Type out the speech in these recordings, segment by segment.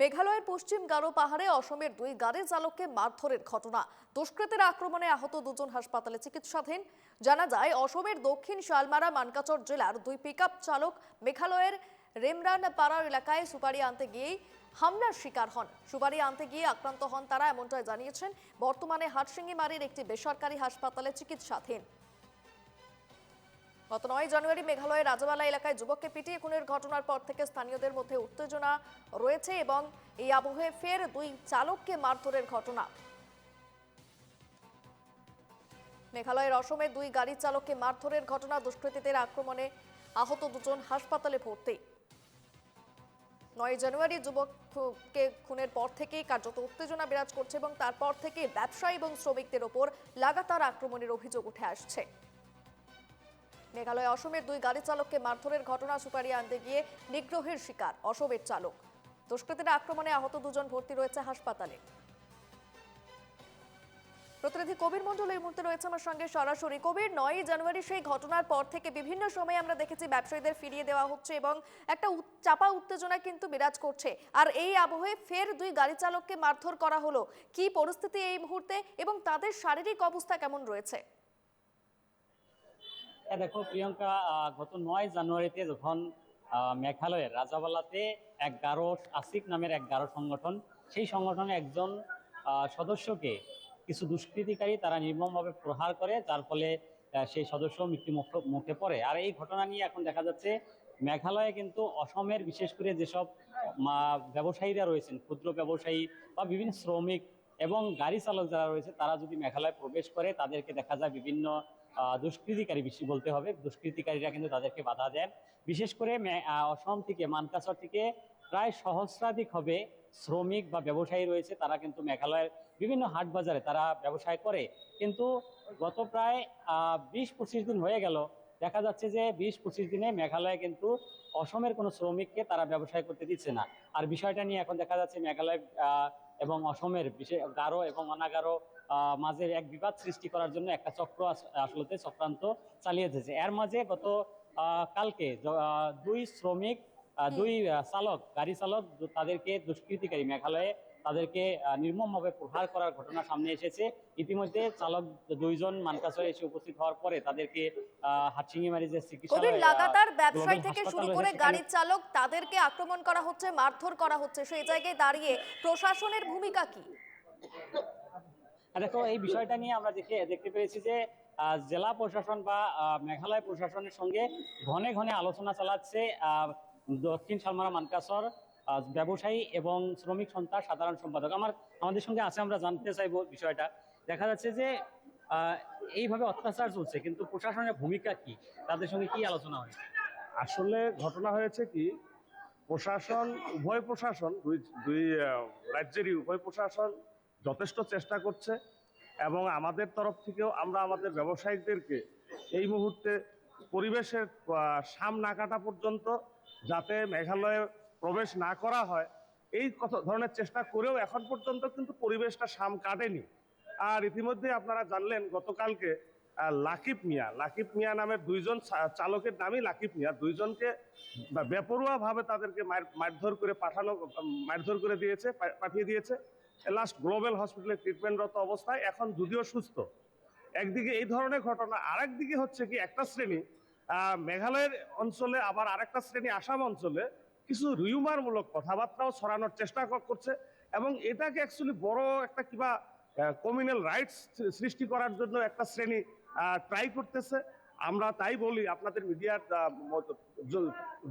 মেঘালয়ের পশ্চিম গারো পাহাড়ে অসমের দুই গাড়ি চালককে মারধরের ঘটনা। দুষ্কৃতের আক্রমণে আহত দুজন হাসপাতালে চিকিৎসাধীন। জানা যায়, অসমের দক্ষিণ শালমারা, মানকাচর জেলার দুই পিকআপ চালক মেঘালয়ের রেমরান পাড়ার এলাকায় সুপারি আনতে গিয়েই হামলার শিকার হন। সুপারি আনতে গিয়ে আক্রান্ত হন তারা, এমনটাই জানিয়েছেন। বর্তমানে হাটসিঙ্গিমারির একটি বেসরকারি হাসপাতালে চিকিৎসাধীন। গত নয় জানুয়ারি মেঘালয়ের রাজাবালা এলাকায় যুবককে পিটিয়ে খুনের ঘটনার পর থেকে স্থানীয়দের মধ্যে উত্তেজনা রয়েছে এবং এই আবহে ফের দুই চালককে মারধরের ঘটনা। মেঘালয়ের অসমের দুই গাড়ি চালককে মারধরের ঘটনা দুষ্কৃতীদের আক্রমণে আহত দুজন হাসপাতালে ভর্তি। নয় জানুয়ারি যুবককে খুনের পর থেকেই কার্যত উত্তেজনা বিরাজ করছে এবং তারপর থেকে ব্যবসায়ী এবং শ্রমিকদের ওপর লাগাতার আক্রমণের অভিযোগ উঠে আসছে। মেঘালয় অসমের দুই গাড়ি চালককে মারধরের ঘটনা সুপারি আনতে গিয়ে নিগ্রহের শিকার অসমের চালক। দুষ্কৃতীরা আক্রমণে আহত দুজন ভর্তি রয়েছে হাসপাতালে। প্রতিনিধি কবির মন্ডল এই মুহূর্তে রয়েছে আমার সঙ্গে সরাসরি। কবির নয় জানুয়ারি সেই ঘটনার পর থেকে বিভিন্ন সময় আমরা দেখেছি ব্যবসায়ীদের ফিরিয়ে দেওয়া হচ্ছে এবং একটা চাপা উত্তেজনা কিন্তু বিরাজ করছে। আর এই আবহে ফের দুই গাড়ি চালককে মারধর করা হলো। কি পরিস্থিতি এই মুহূর্তে এবং তাদের শারীরিক অবস্থা কেমন রয়েছে? দেখো প্রিয়ঙ্কা গত নয় জানুয়ারিতে যখন মেঘালয়ের রাজাবালাতে এক গারো আসিক নামের এক গারো সংগঠন, সেই সংগঠনে একজন সদস্যকে কিছু দুষ্কৃতিকারী তারা নির্মমভাবে প্রহার করে যার ফলে সেই সদস্য মৃত্যু মুখ- পড়ে আর এই ঘটনা নিয়ে এখন দেখা যাচ্ছে, মেঘালয়ে কিন্তু অসমের, বিশেষ করে যেসব ব্যবসায়ীরা রয়েছেন, ক্ষুদ্র ব্যবসায়ী বা বিভিন্ন শ্রমিক এবং গাড়ি চালক যারা রয়েছে, তারা যদি মেঘালয়ে প্রবেশ করে, তাদেরকে দেখা যায় বিভিন্ন দুষ্কৃতিকারী বেশি বলতে হবে। দুষ্কৃতিকারীরা কিন্তু তাদেরকে বাধা দেন। বিশেষ করে অসম থেকে, মানকাসর থেকে প্রায় সহস্রাধিক হবে শ্রমিক বা ব্যবসায়ী রয়েছে। তারা কিন্তু মেঘালয়ের বিভিন্ন হাট বাজারে তারা ব্যবসায় করে। কিন্তু গত প্রায় বিশ পঁচিশ দিন হয়ে গেল। দেখা যাচ্ছে যে বিশ পঁচিশ দিনে মেঘালয়ে কিন্তু অসমের কোনো শ্রমিককে তারা ব্যবসায় করতে দিচ্ছে না। আর বিষয়টা নিয়ে এখন দেখা যাচ্ছে মেঘালয় এবং অসমের বিশেষ গারো এবং অনাগারো মাঝে এক বিবাদ সৃষ্টি করার জন্য একটা চক্র আস- আসলে চক্রান্ত চালিয়ে যাচ্ছে এর মাঝে গত কালকে দুই শ্রমিক দুই চালক গাড়ি চালক তাদেরকে দুষ্কৃতিকারী মেঘালয়ে তাদেরকে নির্মমভাবে প্রহার করার ঘটনা সামনে এসেছে। ইতিমধ্যে চালক দুইজন মানকাসরে এসে উপস্থিত হওয়ার পরে তাদেরকে আহ, হাটসিঙ্গিমারি যে চিকিৎসালয় লাগাতার ব্যবসায়ী থেকে শুরু করে গাড়ির চালক তাদেরকে আক্রমণ করা হচ্ছে মারধর করা হচ্ছে। সেই জায়গায় দাঁড়িয়ে প্রশাসনের ভূমিকা কি? দেখো, এই বিষয়টা নিয়ে আমরা দেখে, দেখতে পেরেছি যে জেলা প্রশাসন বা মেঘালয় প্রশাসনের সঙ্গে ঘনে ঘনে আলোচনা চালাচ্ছে দক্ষিণ সালমারা মানকাসর ব্যবসায়ী এবং শ্রমিক সন্তার সাধারণ সম্পাদক। আমার, আমাদের সঙ্গে আছে, আমরা জানতে চাইব বিষয়টা। দেখা যাচ্ছে যে এইভাবে অত্যাচার চলছে, কিন্তু প্রশাসনের ভূমিকা কি? তাদের সঙ্গে কি আলোচনা হয়? আসলে ঘটনা হয়েছে কি, প্রশাসন, উভয় প্রশাসন, দুই দুই রাজ্যেরই উভয় প্রশাসন যথেষ্ট চেষ্টা করছে এবং আমাদের তরফ থেকেও আমরা আমাদের ব্যবসায়িকদেরকে এই মুহূর্তে পরিবেশের সাম না কাটা পর্যন্ত যাতে মেঘালয়ে প্রবেশ না করা হয়, এই ধরনের চেষ্টা করেও এখন পর্যন্ত কিন্তু পরিবেশটা সাম কাটেনি। আর ইতিমধ্যে আপনারা জানলেন, গতকালকে লাকিব মিয়া লাকিব মিয়া নামের দুইজন চালকের নামই লাকিব মিয়া, দুইজনকে বেপরোয়া ভাবে তাদেরকে মার- মারধর করে পাঠানো মারধর করে দিয়েছে পাঠিয়ে দিয়েছে। লাস্ট গ্লোবাল হসপিটালে ট্রিটমেন্টরত অবস্থায়, এখন যদিও সুস্থ। একদিকে এই ধরনের ঘটনা, আরেকদিকে হচ্ছে কি একটা শ্রেণি মেঘালয়ের অঞ্চলে আবার আরেকটা শ্রেণি আসাম অঞ্চলে কিছু রিউমারমূলক কথাবার্তাও ছড়ানোর চেষ্টা করছে এবং এটাকে অ্যাকচুয়ালি বড় একটা কিবা কমিউনাল রাইটস সৃষ্টি করার জন্য একটা শ্রেণি ট্রাই করতেছে। আমরা তাই বলি, আপনাদের মিডিয়ার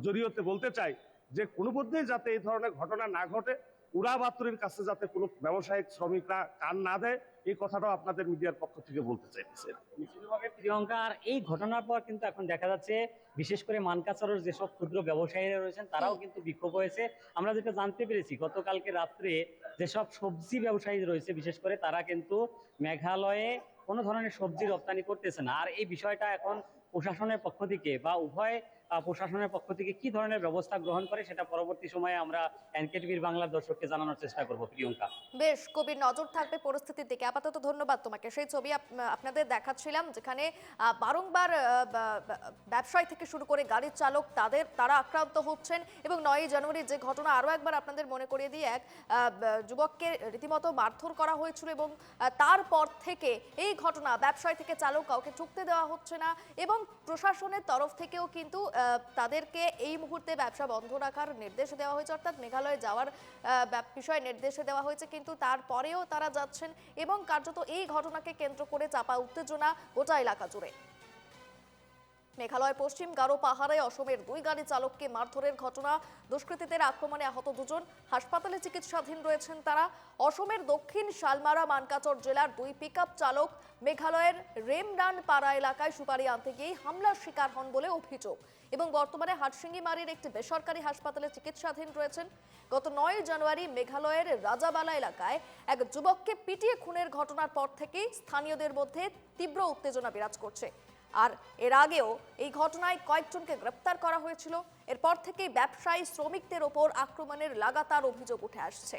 জড়িয়তে বলতে চাই যে কোনো মধ্যেই যাতে এই ধরনের ঘটনা না ঘটে উড়া বাতুরির কাছে যাতে কোনো ব্যবসায়িক শ্রমিকরা কান না দেয়, এই কথাটাও আপনাদের মিডিয়ার পক্ষ থেকে বলতে চাইতেছে। নিশ্চিতভাবে প্রিয়ঙ্কা আর এই ঘটনার পর কিন্তু এখন দেখা যাচ্ছে, বিশেষ করে মানকাচরের যেসব ক্ষুদ্র ব্যবসায়ীরা রয়েছেন, তারাও কিন্তু বিক্ষোভ হয়েছে। আমরা যেটা জানতে পেরেছি, গতকালকে রাত্রে যেসব সবজি ব্যবসায়ী রয়েছে, বিশেষ করে তারা কিন্তু মেঘালয়ে কোনো ধরনের সবজি রপ্তানি করতেছে না। আর এই বিষয়টা এখন প্রশাসনের পক্ষ থেকে বা উভয় প্রশাসনের পক্ষ থেকে কি ধরনের ব্যবস্থা গ্রহণ করে সেটা পরবর্তী সময়ে আমরা এনকেটিভির বাংলার দর্শককে জানানোর চেষ্টা করব, প্রিয়ঙ্কা। বেশ কবির নজর থাকবে পরিস্থিতির দিকে। আপাতত ধন্যবাদ তোমাকে। সেই ছবি আপনাদের দেখাচ্ছিলাম যেখানে বারংবার ব্যবসায়ী থেকে শুরু করে গাড়ির চালক তাদের, তারা আক্রান্ত হচ্ছেন এবং নয়ই জানুয়ারি যে ঘটনা আরও একবার আপনাদের মনে করিয়ে দিয়ে এক যুবককে রীতিমতো মারধর করা হয়েছিল এবং তারপর থেকে এই ঘটনা, ব্যবসায়ী থেকে চালক কাউকে ঢুকতে দেওয়া হচ্ছে না এবং প্রশাসনের তরফ থেকেও কিন্তু তাদেরকে এই মুহূর্তে ব্যবসা বন্ধ রাখার নির্দেশ দেওয়া হয়েছে, অর্থাৎ মেঘালয়ে যাওয়ার বিষয়ে নির্দেশ দেওয়া হয়েছে, কিন্তু তারপরেও তারা যাচ্ছেন এবং কার্যত এই ঘটনাকে কেন্দ্র করে চাপা উত্তেজনা গোটা এলাকা জুড়ে। মেঘালয়ের পশ্চিম গারো পাহাড়ে অসমের দুই গাড়ি চালককে মারধরের ঘটনা। দুষ্কৃতীদের আক্রমণে আহত দুজন। হাসপাতালে চিকিৎসাধীন রয়েছেন তারা। অসমের দক্ষিণ শালমারা, মানকাচর জেলার দুই পিকআপ চালক মেঘালয়ের রেমরান পাড়া এলাকায় সুপারি আনতে গিয়ে হামলার শিকার হন বলে অভিযোগ। এবং বর্তমানে হাটসিঙ্গিমারির একটি বেসরকারি হাসপাতালে চিকিৎসাধীন রয়েছেন। গত নয় জানুয়ারি মেঘালয়ের রাজাবালা এলাকায় এক যুবককে পিটিয়ে খুনের ঘটনার পর থেকেই স্থানীয়দের মধ্যে তীব্র উত্তেজনা বিরাজ করছে। আর এর আগেও এই ঘটনায় কয়েকজনকে গ্রেপ্তার করা হয়েছিল। এরপর থেকেই ব্যবসায়ী শ্রমিকদের ওপর আক্রমণের লাগাতার অভিযোগ উঠে আসছে।